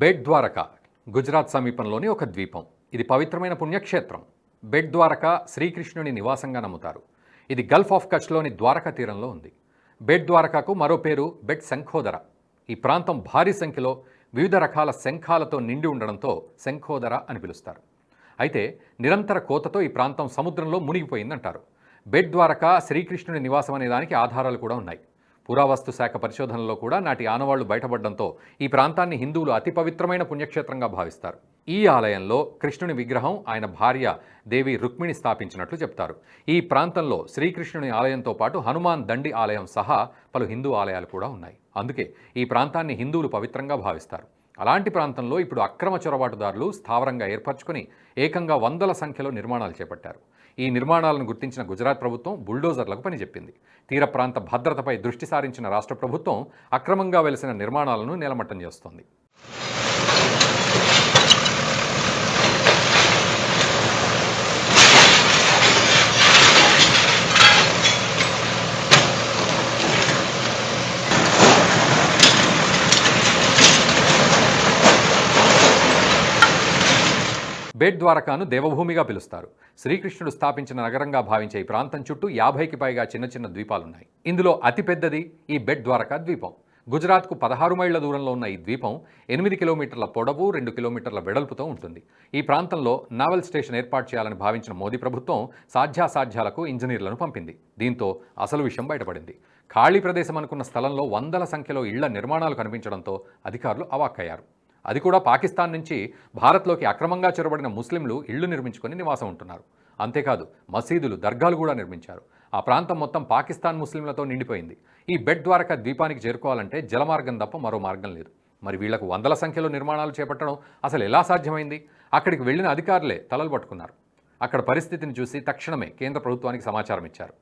Bed Dwaraka Gujarat సమీపంలోని ఒక ద్వీపం. ఇది పవిత్రమైన పుణ్యక్షేత్రం. బెడ్ ద్వారక శ్రీకృష్ణుని నివాసంగా నమ్ముతారు. ఇది గల్ఫ్ ఆఫ్ కచ్లోని ద్వారకా తీరంలో ఉంది. బెడ్ ద్వారకాకు మరో పేరు బెడ్ శంఖోదర. ఈ ప్రాంతం భారీ సంఖ్యలో వివిధ రకాల శంఖాలతో నిండి ఉండడంతో శంఖోదర అని పిలుస్తారు. అయితే నిరంతర కోతతో ఈ ప్రాంతం సముద్రంలో మునిగిపోయిందంటారు. బెడ్ ద్వారక శ్రీకృష్ణుని నివాసం అనే దానికి ఆధారాలు కూడా ఉన్నాయి. పురావస్తు శాఖ పరిశోధనలో కూడా నాటి ఆనవాళ్ళు బయటపడడంతో ఈ ప్రాంతాన్ని హిందువులు అతి పవిత్రమైన పుణ్యక్షేత్రంగా భావిస్తారు. ఈ ఆలయంలో కృష్ణుని విగ్రహం ఆయన భార్య దేవి రుక్మిణి స్థాపించినట్లు చెప్తారు. ఈ ప్రాంతంలో శ్రీకృష్ణుని ఆలయంతో పాటు హనుమాన్ దండి ఆలయం సహా పలు హిందూ ఆలయాలు కూడా ఉన్నాయి. అందుకే ఈ ప్రాంతాన్ని హిందువులు పవిత్రంగా భావిస్తారు. అలాంటి ప్రాంతంలో ఇప్పుడు అక్రమ చొరబాటుదారులు స్థావరంగా ఏర్పరచుకొని ఏకంగా వందల సంఖ్యలో నిర్మాణాలు చేపట్టారు. ఈ నిర్మాణాలను గుర్తించిన గుజరాత్ ప్రభుత్వం బుల్డోజర్లకు పనిచెప్పింది. తీర ప్రాంత భద్రతపై దృష్టి సారించిన రాష్ట్ర ప్రభుత్వం అక్రమంగా వెలిసిన నిర్మాణాలను నిలమట్టం చేస్తోంది. బేట్ ద్వారకాను దేవభూమిగా పిలుస్తారు. శ్రీకృష్ణుడు స్థాపించిన నగరంగా భావించే ఈ ప్రాంతం చుట్టూ యాభైకి పైగా చిన్న చిన్న ద్వీపాలున్నాయి. ఇందులో అతిపెద్దది ఈ బెట్ ద్వారకా ద్వీపం. గుజరాత్కు పదహారు మైళ్ళ దూరంలో ఉన్న ఈ ద్వీపం ఎనిమిది కిలోమీటర్ల పొడవు రెండు కిలోమీటర్ల వెడల్పుతో ఉంటుంది. ఈ ప్రాంతంలో నావల్ స్టేషన్ ఏర్పాటు చేయాలని భావించిన మోదీ ప్రభుత్వం సాధ్యాసాధ్యాలకు ఇంజనీర్లను పంపింది. దీంతో అసలు విషయం బయటపడింది. ఖాళీ ప్రదేశం అనుకున్న స్థలంలో వందల సంఖ్యలో ఇళ్ళ నిర్మాణాలు కనిపించడంతో అధికారులు అవాక్కయ్యారు. అది కూడా పాకిస్తాన్ నుంచి భారత్లోకి అక్రమంగా చొరబడిన ముస్లింలు ఇళ్ళు నిర్మించుకొని నివాసం ఉంటున్నారు. అంతేకాదు మసీదులు దర్గాలు కూడా నిర్మించారు. ఆ ప్రాంతం మొత్తం పాకిస్తాన్ ముస్లింలతో నిండిపోయింది. ఈ బెడ్ ద్వారకా ద్వీపానికి చేరుకోవాలంటే జలమార్గం తప్ప మరో మార్గం లేదు. మరి వీళ్ళకు వందల సంఖ్యలో నిర్మాణాలు చేపట్టడం అసలు ఎలా సాధ్యమైంది? అక్కడికి వెళ్ళిన అధికారులే తలలు పట్టుకున్నారు. అక్కడ పరిస్థితిని చూసి తక్షణమే కేంద్ర ప్రభుత్వానికి సమాచారం ఇచ్చారు.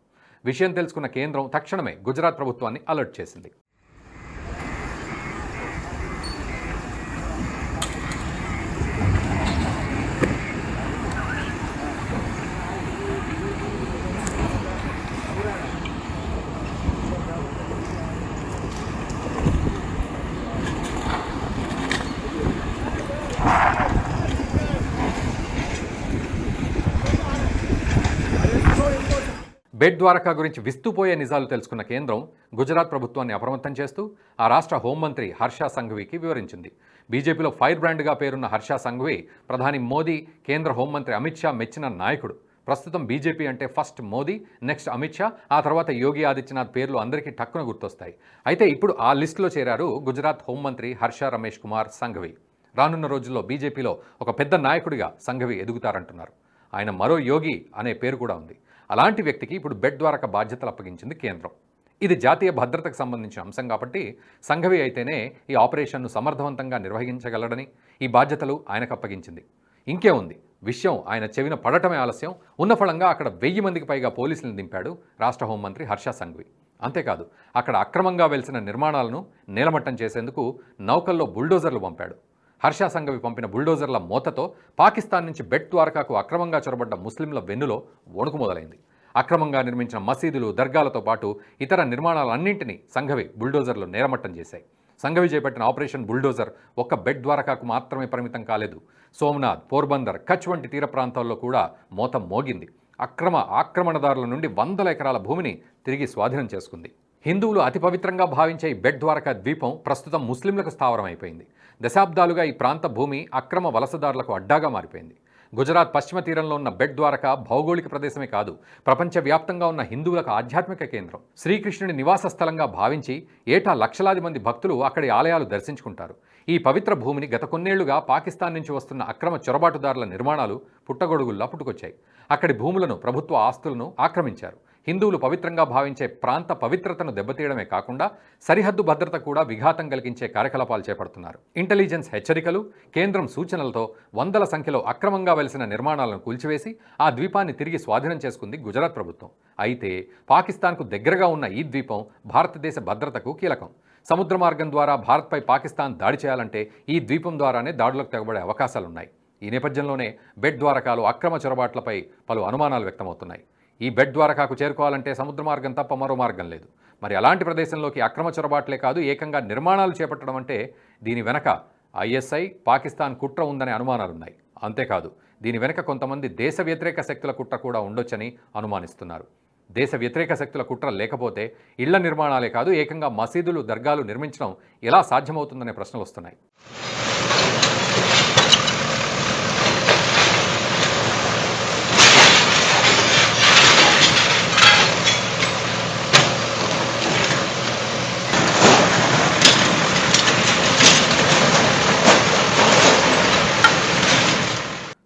విషయం తెలుసుకున్న కేంద్రం తక్షణమే గుజరాత్ ప్రభుత్వాన్ని అలర్ట్ చేసింది. బెడ్ ద్వారకా గురించి విస్తుపోయే నిజాలు తెలుసుకున్న కేంద్రం గుజరాత్ ప్రభుత్వాన్ని అప్రమత్తం చేస్తూ ఆ రాష్ట్ర హోంమంత్రి హర్ష సంఘవికి వివరించింది. బీజేపీలో ఫైర్ బ్రాండ్గా పేరున్న హర్ష సంఘవి ప్రధాని మోదీ కేంద్ర హోంమంత్రి అమిత్ షా మెచ్చిన నాయకుడు. ప్రస్తుతం బీజేపీ అంటే ఫస్ట్ మోదీ నెక్స్ట్ అమిత్ షా ఆ తర్వాత యోగి ఆదిత్యనాథ్ పేర్లు అందరికీ టక్కున గుర్తొస్తాయి. అయితే ఇప్పుడు ఆ లిస్టులో చేరారు గుజరాత్ హోంమంత్రి హర్ష రమేష్ కుమార్ సంఘవి. రానున్న రోజుల్లో బీజేపీలో ఒక పెద్ద నాయకుడిగా సంఘవి ఎదుగుతారంటున్నారు. ఆయన మరో యోగి అనే పేరు కూడా ఉంది. అలాంటి వ్యక్తికి ఇప్పుడు బెడ్ ద్వారక బాధ్యతలు అప్పగించింది కేంద్రం. ఇది జాతీయ భద్రతకు సంబంధించిన అంశం కాబట్టి సంఘవి అయితేనే ఈ ఆపరేషన్ను సమర్థవంతంగా నిర్వహించగలడని ఈ బాధ్యతలు ఆయనకు అప్పగించింది. ఇంకే ఉంది. విషయం ఆయన చెవిన పడటమే ఆలస్యం. ఉన్న ఫలంగా అక్కడ వెయ్యి మందికి పైగా పోలీసులను దింపాడు రాష్ట్ర హోంమంత్రి హర్ష సంఘవి. అంతేకాదు అక్కడ అక్రమంగా వెలిసిన నిర్మాణాలను నేలమట్టం చేసేందుకు నౌకల్లో బుల్డోజర్లు పంపాడు. హర్ష సంఘవి పంపిన బుల్డోజర్ల మోతతో పాకిస్తాన్ నుంచి బెట్ ద్వారకాకు అక్రమంగా చొరబడ్డ ముస్లింల వెన్నులో వణుకు మొదలైంది. అక్రమంగా నిర్మించిన మసీదులు దర్గాలతో పాటు ఇతర నిర్మాణాలన్నింటినీ సంఘవి బుల్డోజర్లు నేరమట్టం చేశాయి. సంఘవి చేపట్టిన ఆపరేషన్ బుల్డోజర్ ఒక్క బెడ్ ద్వారకాకు మాత్రమే పరిమితం కాలేదు. సోమనాథ్ పోర్బందర్ కచ్ వంటి తీర ప్రాంతాల్లో కూడా మోత మోగింది. అక్రమ ఆక్రమణదారుల నుండి వందల ఎకరాల భూమిని తిరిగి స్వాధీనం చేసుకుంది. హిందువులు అతి పవిత్రంగా భావించే ఈ బెడ్ ద్వారకా ద్వీపం ప్రస్తుతం ముస్లింలకు స్థావరం అయిపోయింది దశాబ్దాలుగా ఈ ప్రాంత భూమి అక్రమ వలసదారులకు అడ్డాగా మారిపోయింది. గుజరాత్ పశ్చిమ తీరంలో ఉన్న బెడ్ ద్వారక భౌగోళిక ప్రదేశమే కాదు ప్రపంచవ్యాప్తంగా ఉన్న హిందువులకు ఆధ్యాత్మిక కేంద్రం. శ్రీకృష్ణుని నివాస స్థలంగా భావించి ఏటా లక్షలాది మంది భక్తులు అక్కడి ఆలయాలు దర్శించుకుంటారు. ఈ పవిత్ర భూమిని గత కొన్నేళ్ళుగా పాకిస్తాన్ నుంచి వస్తున్న అక్రమ చొరబాటుదారుల నిర్మాణాలు పుట్టగొడుగుల్లా పుట్టుకొచ్చాయి. అక్కడి భూములను ప్రభుత్వ ఆస్తులను ఆక్రమించారు. హిందువులు పవిత్రంగా భావించే ప్రాంత పవిత్రతను దెబ్బతీయడమే కాకుండా సరిహద్దు భద్రత కూడా విఘాతం కలిగించే కార్యకలాపాలు చేపడుతున్నారు. ఇంటెలిజెన్స్ హెచ్చరికలు కేంద్రం సూచనలతో వందల సంఖ్యలో అక్రమంగా వెలిసిన నిర్మాణాలను కూల్చివేసి ఆ ద్వీపాన్ని తిరిగి స్వాధీనం చేసుకుంది గుజరాత్ ప్రభుత్వం. అయితే పాకిస్తాన్కు దగ్గరగా ఉన్న ఈ ద్వీపం భారతదేశ భద్రతకు కీలకం. సముద్ర మార్గం ద్వారా భారత్పై పాకిస్తాన్ దాడి చేయాలంటే ఈ ద్వీపం ద్వారానే దాడులకు తెగబడే అవకాశాలున్నాయి. ఈ నేపథ్యంలోనే బెడ్ ద్వారకాలు అక్రమ చొరబాట్లపై పలు అనుమానాలు వ్యక్తమవుతున్నాయి. ఈ బెడ్ ద్వారకాకు చేరుకోవాలంటే సముద్ర మార్గం తప్ప మరో మార్గం లేదు. మరి అలాంటి ప్రదేశంలోకి అక్రమ చొరబాట్లే కాదు ఏకంగా నిర్మాణాలు చేపట్టడం అంటే దీని వెనక ఐఎస్ఐ పాకిస్తాన్ కుట్ర ఉందనే అనుమానాలున్నాయి. అంతేకాదు దీని వెనుక కొంతమంది దేశ వ్యతిరేక శక్తుల కుట్ర కూడా ఉండొచ్చని అనుమానిస్తున్నారు. దేశ వ్యతిరేక శక్తుల కుట్ర లేకపోతే ఇళ్ళ నిర్మాణాలే కాదు ఏకంగా మసీదులు దర్గాలు నిర్మించడం ఎలా సాధ్యమవుతుందనే ప్రశ్నలు వస్తున్నాయి.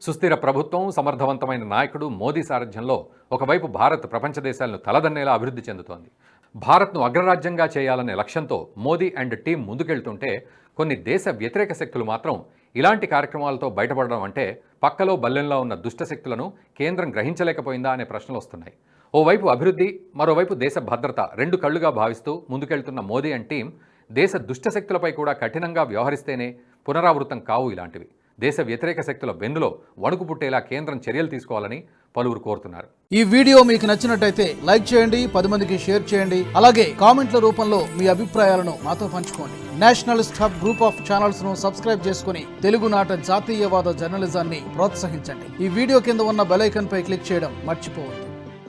సుస్థిర ప్రభుత్వం సమర్థవంతమైన నాయకుడు మోదీ సారథ్యంలో ఒకవైపు భారత్ ప్రపంచ దేశాలను తలదన్నేలా అభివృద్ధి చెందుతోంది. భారత్ను అగ్రరాజ్యంగా చేయాలనే లక్ష్యంతో మోదీ అండ్ టీం ముందుకెళ్తుంటే కొన్ని దేశ వ్యతిరేక శక్తులు మాత్రం ఇలాంటి కార్యక్రమాలతో బయటపడడం అంటే పక్కలో బల్లెంలో ఉన్న దుష్ట శక్తులను కేంద్రం గ్రహించలేకపోయిందా అనే ప్రశ్నలు వస్తున్నాయి. ఓవైపు అభివృద్ధి మరోవైపు దేశ భద్రత రెండు కళ్ళుగా భావిస్తూ ముందుకెళ్తున్న మోదీ అండ్ టీం దేశ దుష్ట శక్తులపై కూడా కఠినంగా వ్యవహరిస్తేనే పునరావృతం కావు ఇలాంటివి. దేశ వ్యతిరేక శక్తుల వెన్నులో వణుకు పుట్టేలా కేంద్రం చర్యలు తీసుకోవాలని పలువురు కోరుతున్నారు. ఈ వీడియో మీకు నచ్చినట్టయితే లైక్ చేయండి పది మందికి షేర్ చేయండి అలాగే కామెంట్ల రూపంలో మీ అభిప్రాయాలను మాతో పంచుకోండి. నేషనలిస్ట్ హబ్ గ్రూప్ ఆఫ్ ఛానల్స్ను సబ్స్క్రైబ్ చేసుకుని తెలుగునాట జాతీయవాద జర్నలిజాన్ని ప్రోత్సహించండి. ఈ వీడియో కింద ఉన్న బెలైకన్ పై క్లిక్ చేయడం మర్చిపోవద్దు.